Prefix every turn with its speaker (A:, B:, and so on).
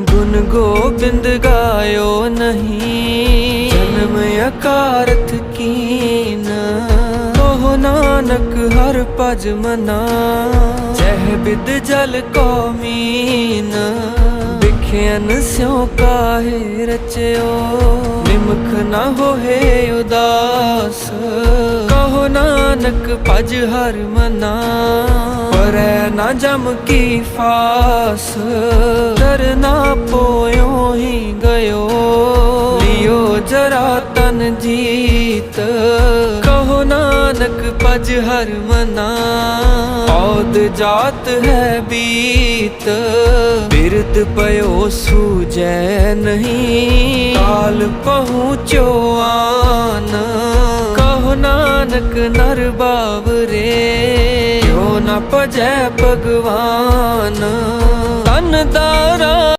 A: ਗੁਣ ਗੋਬਿੰਦ ਗਾਇਓ ਨਹੀਂ। ਜਨਮ ਅਕਾਰਤ ਕੀਨ। ਕਹੋ ਨਾਨਕ ਹਰ ਭਜ ਮਨਾ। ਜਹ ਬਿਦ ਜਲ ਕੋ ਮੀਨ। ਵਿਖਿਆਨ ਸਿਉ ਕਾਹੇ ਰਚਿਓ। ਨਿਮਖ ਨਾ ਹੋਏ ਉਦਾਸ। ਕਹੋ ਨਾਨਕ ਭਜ ਹਰ ਮਨਾ। ਪਰੈ ਨਾ ਜਮ ਕੀ ਫਾਸ। ਕਰਨਾ ਜਰਾ ਤਨ ਜੀਤ। ਕਹੋ ਨਾਨਕ ਪਜ ਹਰ ਮਨਾ। ਔਦ ਜਾਤ ਹੈ ਬੀਤ। ਬਿਰਦ ਪਇਓ ਸੂਜੈ ਨਹੀਂ। ਕਾਲ ਪਹੁੰਚੋ ਆਨ ਕਹੋ ਨਾਨਕ, ਨਰ ਬਾਵਰੇ। ਕਿਉ ਨ ਭਜੈ ਭਗਵਾਨ। ਤਨ ਦਾਰਾ